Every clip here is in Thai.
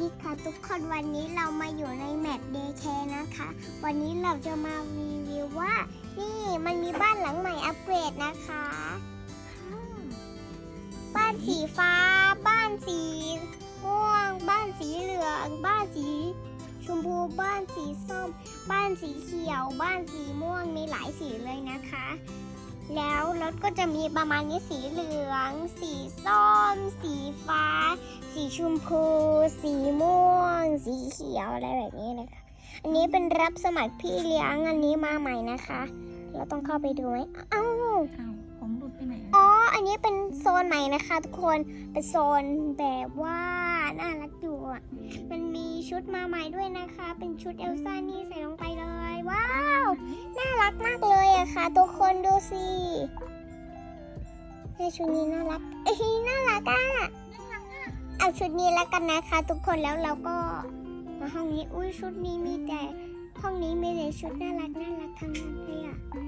ดีค่ะทุกคนวันนี้เรามาอยู่ในแมปเดย์แคร์นะคะ วันนี้เราจะมารีวิวว่า นี่มันมีบ้านหลังใหม่อัปเกรดนะคะ บ้านสีฟ้า บ้านสีม่วง บ้านสีเหลือง บ้านสีชมพู บ้านสีส้ม บ้านสีเขียว บ้านสีม่วงมีหลายสีเลยนะคะ แล้วรถก็จะมีประมาณนี้สีเหลือง สีส้ม สีฟ้า สีชมพู สีม่วง สีเขียวอะไรแบบนี้นะคะ อันนี้เป็นรับสมัครพี่เลี้ยงอันนี้มาใหม่นะคะ เราต้องเข้าไปดูไหมเอ้า อันนี้เป็นโซนใหม่นะคะ ทุกคนเป็นโซนแบบว่าน่ารักอยู่อะมันมีชุดมาใหม่ด้วยนะคะ เป็นชุดเอลซ่านี่ใส่ลงไปเลย ว้าวน่ารักมากเลยอะค่ะ ทุกคนดูสิชุดนี้น่ารักเอ้ยน่ารักอะเอาชุดนี้แล้วกันนะคะ ทุกคนแล้วเราก็มาห้องนี้อุ้ยชุดนี้มีแต่ห้องนี้มีแต่ชุดน่ารักน่ารักทั้งนั้นเลยอะอ่าไป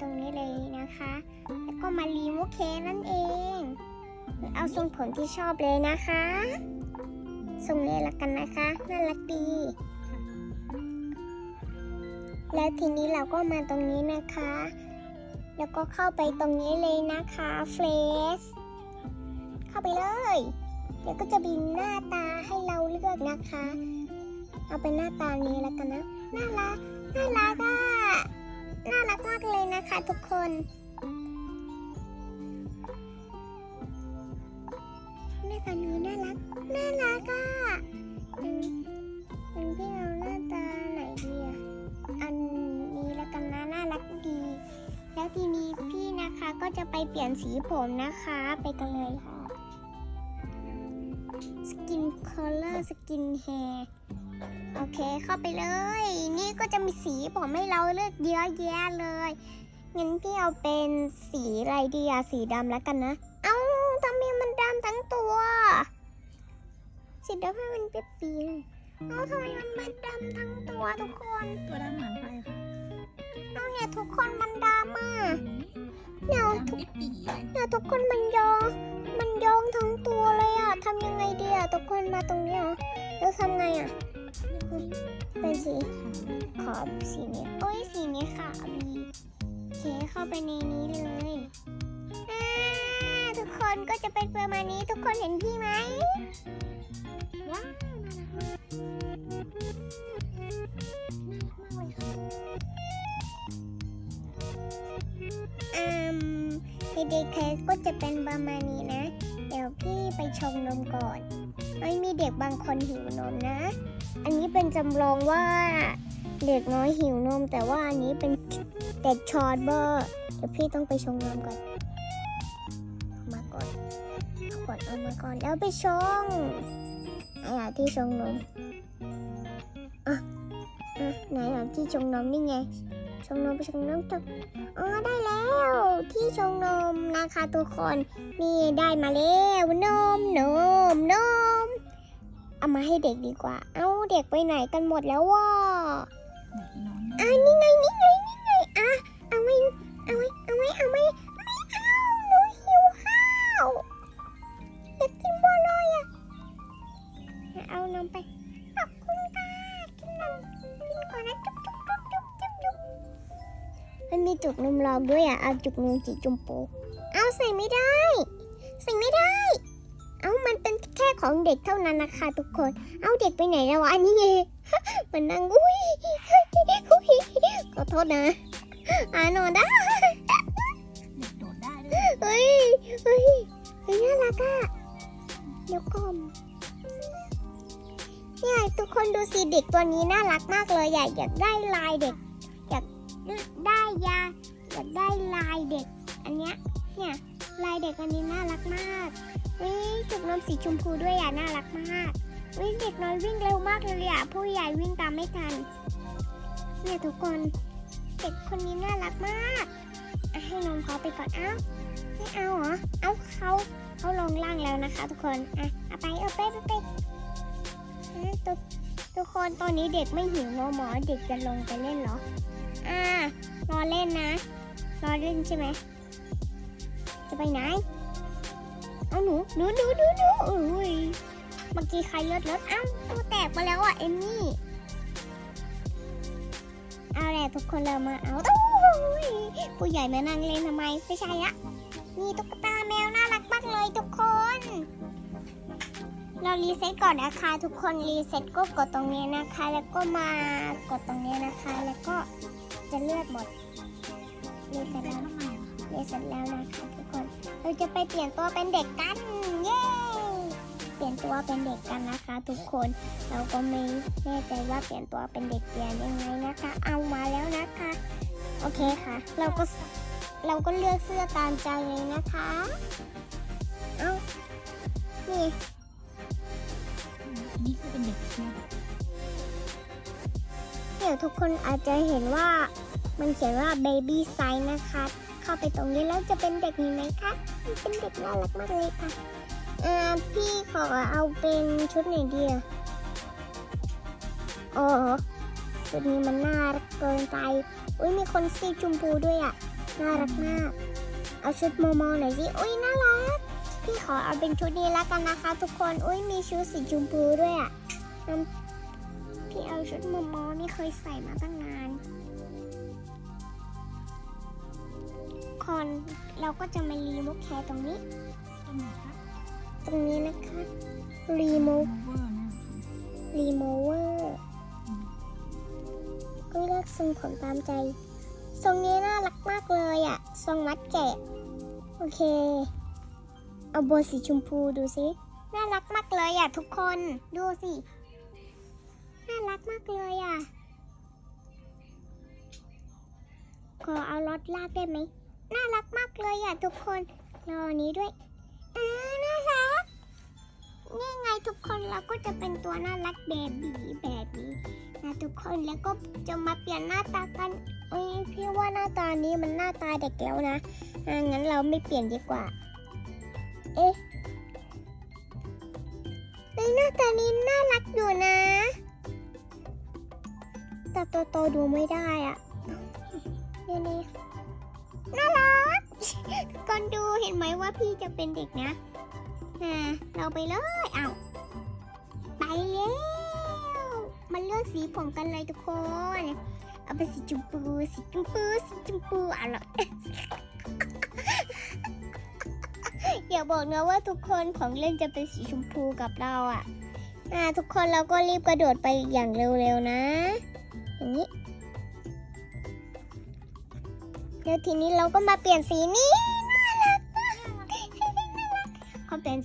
ตรงนี้เลยนะคะ แล้วก็มารีโมเคนั่นเอง เอาทรงผมที่ชอบเลยนะคะทรงนี้ละกันนะคะน่ารักดี แล้วทีนี้เราก็มาตรงนี้นะคะ แล้วก็เข้าไปตรงนี้เลยนะคะเฟรชเข้าไปเลยเดี๋ยวก็จะมีหน้าตาให้เราเลือกนะคะ เอาเป็นหน้าตานี้แล้วกันนะ น่ารัก น่ารักอะ น่ารักมากเลยนะคะทุกคนหน้าตานี้น่ารัก น่ารักอะอืมมันพี่เอาหน้าตาไหนดีอะ อันนี้แล้วกันนะน่ารักดี แล้วทีนี้พี่นะคะก็จะไปเปลี่ยนสีผมนะคะ ไปกันเลยค่ะ สกินคอลเลอร์ สกินแฮร์ โอเคเข้าไปเลย นี่ก็จะมีสีผมให้เราเลือกเยอะแยะเลยงั้นพี่เอาเป็นสีอะไรดีอะสีดำแล้วกันนะ เอ้าทำไมมันดำทั้งตัว สีดำให้มันเปียกๆเอ้าทำไมมันไม่ดำทั้งตัวทุกคน ตัวด้านหลังไปค่ะเอ้าเนี่ยทุกคนมันดำอะเนี่ยดำทุกปิดปีเลยเนี่ยทุกคนมันยอง มันยองทั้งตัวเลยอะทำยังไงดีอะทุกคนมาตรงเนี้ยเหรอแล้วทำไงอะ เป็นสีขอบสีนี้โอ้ยสีนี้ค่ะมีเคเข้าไปในนี้เลยทุกคนก็จะเป็นประมาณนี้ทุกคนเห็นพี่ไหมว้าวมาเลยค่ะอืมเด็กๆเคสก็จะเป็นประมาณนี้นะ เดี๋ยวพี่ไปชงนมก่อน ไม่มีเด็กบางคนหิวนมนะ อันนี้เป็นจำลองว่าเด็กน้อยหิวนม แต่ว่าอันนี้เป็นเด็กชอตเบอร์เดี๋ยวพี่ต้องไปชงนมก่อนเอามาก่อนขวดเอามาก่อนแล้วไปชงไหนอะที่ชงนมอะอะไหนอะที่ชงนมนี่ไงชงนมไปชงนมจบอ๋อได้แล้วที่ชงนมนะคะทุกคนนี่ได้มาแล้วนมนมนม เอามาให้เด็กดีกว่า เอ้าเด็กไปไหนกันหมดแล้ววะไหนนอนอะนี่ไงนี่ไงนี่ไงอะเอาไว้เอาไว้เอาไว้เอาไว้ไม่เอาหนูหิวข้าวอยากกินบัวลอยอะเอานมไปขอบคุณค่ะกินนมกินก่อนนะจุ๊บจุ๊บจุ๊บจุ๊บจุ๊บจุ๊บมันมีจุกนมรองด้วยอะเอาจุกนมสีชมพูเอาใส่ไม่ได้ ของเด็กเท่านั้นนะคะทุกคน เอาเด็กไปไหนแล้ววะอันนี้ไงมันนั่งอุ้ยอุ้ยขอโทษนะอ่านอนได้เด็กโดดได้ด้วยเฮ้ยเฮ้ยเฮ้ยน่ารักอะเดี๋ยวก่อนเนี่ยทุกคนดูสิเด็กตัวนี้น่ารักมากเลยอยากอยากได้ลายเด็ก อยากได้ยาอยากได้ลายเด็ก อันเนี้ยเนี่ยลายเด็กอันนี้น่ารักมาก เฮ้ยจุกนมสีชมพูด้วยอะน่ารักมาก วิ่งเด็กน้อยวิ่งเร็วมากเลยอะผู้ใหญ่วิ่งตามไม่ทัน เนี่ยทุกคน เด็กคนนี้น่ารักมากให้นมเขาไปก่อนเอ้าไม่เอาเหรอ เอาเขาเขาลงล่างแล้วนะคะ ทุกคนอะเอาไปเอาไปไปไปอะทุกทุกคนตอนนี้เด็กไม่หิวนมหมอเด็กจะลงไปเล่นเหรอ อ่ารอเล่นนะ รอเล่นใช่ไหมจะไปไหน หนูหนูหนูหนูหนูอุ้ยเมื่อกี้ใครยศรถอ้าวตัวแตกไปแล้วอะเอมมี่เอาแหละทุกคนเรามาเอาโอ้ยผู้ใหญ่มานั่งเล่นทำไมไม่ใช่อะนี่ตุ๊กตาแมวน่ารักมากเลยทุกคน เรารีเซ็ตก่อนนะคะ ทุกคนรีเซ็ตก็กดตรงนี้นะคะ แล้วก็มากดตรงนี้นะคะ แล้วก็จะเลือกหมดรีเซ็ตเสร็จแล้ว ทำไมอะคะรีเซ็ตแล้วนะคะทุกคน เราจะไปเปลี่ยนตัวเป็นเด็กกัน เย้ เปลี่ยนตัวเป็นเด็กกันนะคะ ทุกคน เราก็ไม่แน่ใจว่าเปลี่ยนตัวเป็นเด็กเปลี่ยนยังไงนะคะ เอามาแล้วนะคะ โอเคค่ะ เราก็เราก็เลือกเสื้อตามใจเลยนะคะ เอานี่อืมอันนี้คือเป็นเด็กใช่ไหมเดี๋ยวทุกคนอาจจะเห็นว่ามันเขียนว่า baby size นะคะ เข้าไปตรงนี้แล้วจะเป็นเด็กนี้ไหมคะ เป็นเด็กน่ารักมากเลยค่ะอ่อพี่ขอเอาเป็นชุดไหนดีอะโอ้ชุดนี้มันน่ารักเกินไป อุ้ยมีคนสีชมพูด้วยอะน่ารักมาก เอาชุดโมโมหน่อยสิ อุ้ยน่ารัก พี่ขอเอาเป็นชุดนี้แล้วกันนะคะ ทุกคน อุ้ยมีชุดสีชมพูด้วยอะพี่เอาชุดโมโมนี่เคยใส่มาตั้งนาน คน เราก็จะมารีโมูฟแคร์ตรงนี้ ตรงไหนคะตรงนี้นะคะรีโมูฟเวอร์นะรีโมเวอร์ก็เลือกทรงผมตามใจ ทรงนี้น่ารักมากเลยอะ่ะทรงมัดแกะ โอเค เอาโบสีชมพูดูสิ น่ารักมากเลยอะ่ะทุกคน ดูสิ น่ารักมากเลยอะ่ะขอเอารถลากได้ไหม น่ารักมากเลยอะ่ะทุกคนรอนี้ด้วยอ่าน่ารัก นี่ไงทุกคนเราก็จะเป็นตัวน่ารักเบบีแบบนี้นะทุกคนแล้วก็จะมาเปลี่ยนหน้าตากันเอ้ยพี่ว่าหน้าตานี้มันหน้าตาเด็กแล้วนะงั้นเราไม่เปลี่ยนดีกว่า เอ๊ะเฮ้หน้าตานี้น่ารักอยู่นะแต่ตัวโตดูไม่ได้อะนี่นี่ ก่อนดูเห็นไหมว่าพี่จะเป็นเด็กนะอ่าเราไปเลยเอาไปแล้วมาเลือกสีผมกันเลยทุกคน เอาเป็นสีชมพูสีชมพูสีชมพูเอาละอย่าบอกนะว่าทุกคนของเล่นจะเป็นสีชมพูกับเราอะอ่าทุกคนเราก็รีบกระโดดไปอย่างเร็วๆนะ อย่างนี้แล้วทีนี้เราก็มาเปลี่ยนสีนี้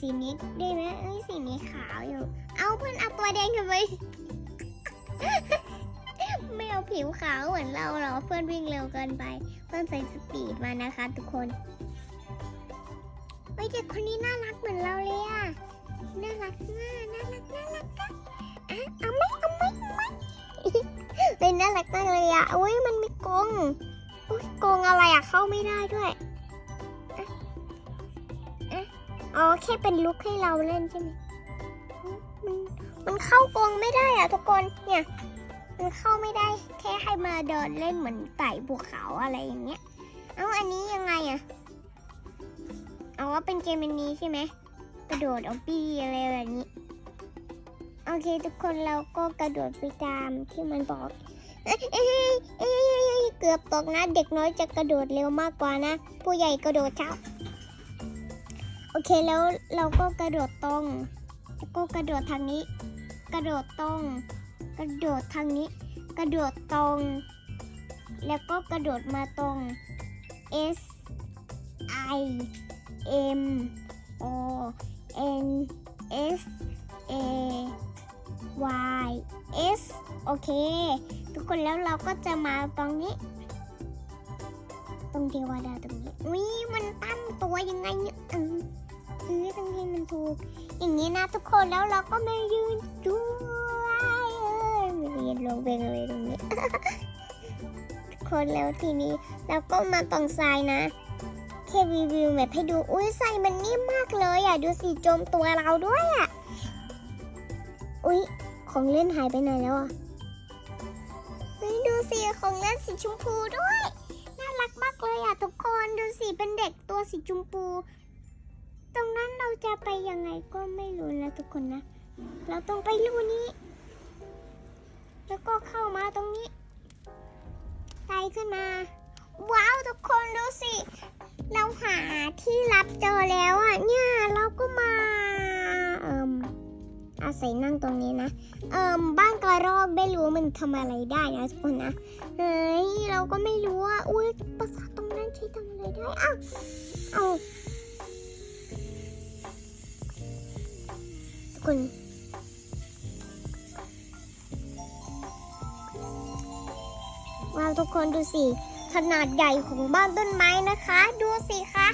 สีนี้ได้ไหมเอ้ยสีนี้ขาวอยู่ เอาเพื่อนเอาตัวแดงทำไมไม่เอาผิวขาวเหมือนเราหรอเพื่อนวิ่งเร็วเกินไป เพื่อนใส่สปีดมานะคะ ทุกคนเฮ้ยเด็กคนนี้น่ารักเหมือนเราเลยอะน่ารักมากน่ารักน่ารักอะอะเอาไหมเอาไหมเอาไหมเฮ้ยน่ารักมากเลยอะอุ้ยมันมีกรงอุ้ยกรงอะไรอะเข้าไม่ได้ด้วย อ๋อแค่เป็นลุกให้เราเล่นใช่ไหมมันมันเข้ากรงไม่ได้อะทุกคนเนี่ย มันเข้าไม่ได้ แค่ให้มาเดินเล่นเหมือนไต่ภูเขาอะไรอย่างเงี้ย เอาอันนี้ยังไงอะเอาว่าเป็นเกมอันนี้ใช่ไหมกระโดดเอาปีอะไรแบบนี้โอเคทุกคนเราก็กระโดดไปตามที่มันบอกเอ้ยเอ้ยเอ้ยเอ้ยเอ้ยเกือบตกนะ เด็กน้อยจะกระโดดเร็วมากกว่านะ ผู้ใหญ่กระโดดช้า โอเคแล้วเราก็กระโดดตรงแล้วก็กระโดดทางนี้ กระโดดตรง กระโดดทางนี้ กระโดดตรง แล้วก็กระโดดมาตรง S I M O N S A Y S โอเค ทุกคนแล้วเราก็จะมาตรงนี้ ตรงเทวดาตรงนี้อุ้ยมันตั้งตัวยังไงเนี่ยเออ เออตรงนี้มันถูก อย่างนี้นะทุกคนแล้วเราก็มายืนด้วยเออไม่ยืนลงไปเลยตรงนี้ทุกคนแล้วทีนี้เราก็มาตรงทรายนะแค่รีวิวแบบให้ดูอุ้ยทรายมันนิ่มมากเลยอะดูสิจมตัวเราด้วยอะอุ้ยของเล่นหายไปไหนแล้วอะเฮ้ยดูสิของเล่นสีชมพูด้วย น่ารักมากเลยอะทุกคนดูสิเป็นเด็กตัวสีชมพู เราจะไปยังไงก็ไม่รู้นะทุกคนนะ เราต้องไปรูนี้ แล้วก็เข้ามาตรงนี้ไต่ขึ้นมา ว้าวทุกคนดูสิ เราหาที่รับเจอแล้วอะเนี่ยเราก็มาเอ่มอาศัยนั่งตรงนี้นะ เอ่มบ้านกระรอกไม่รู้มันทำอะไรได้นะทุกคนนะเฮ้ยเราก็ไม่รู้อะอุ้ยปราสาทตรงนั้นใช้ทำอะไรได้อ้าวเอา คน ว้าวทุกคนดูสิ ขนาดใหญ่ของบ้านต้นไม้นะคะ ดูสิคะ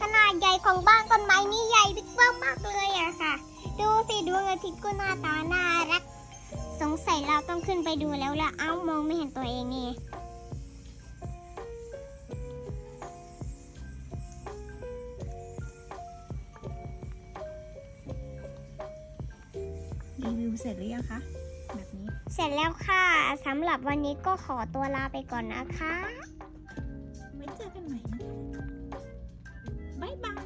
ขนาดใหญ่ของบ้านต้นไม้นี่ใหญ่บิ๊กเบิ้มมากเลยอะค่ะ ดูสิดวงอาทิตย์ก็หน้าตาน่ารัก สงสัยเราต้องขึ้นไปดูแล้วละเอ้ามองไม่เห็นตัวเองนี่ รีวิวเสร็จหรือยังคะแบบนี้ เสร็จแล้วค่ะสำหรับวันนี้ก็ขอตัวลาไปก่อนนะคะไว้เจอกันใหม่นะบ๊ายบาย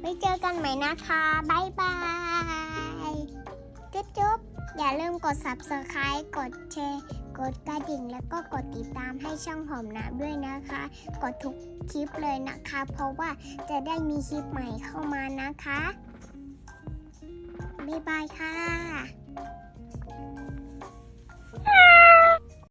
ไว้เจอกันใหม่นะคะบายบายจุ๊บจุ๊บอย่าลืมกด subscribe กดแชร์กดกระดิ่งแล้วก็กดติดตามให้ช่องหอมน้ำด้วยนะคะ กดทุกคลิปเลยนะคะ เพราะว่าจะได้มีคลิปใหม่เข้ามานะคะ บ๊ายบายค่ะ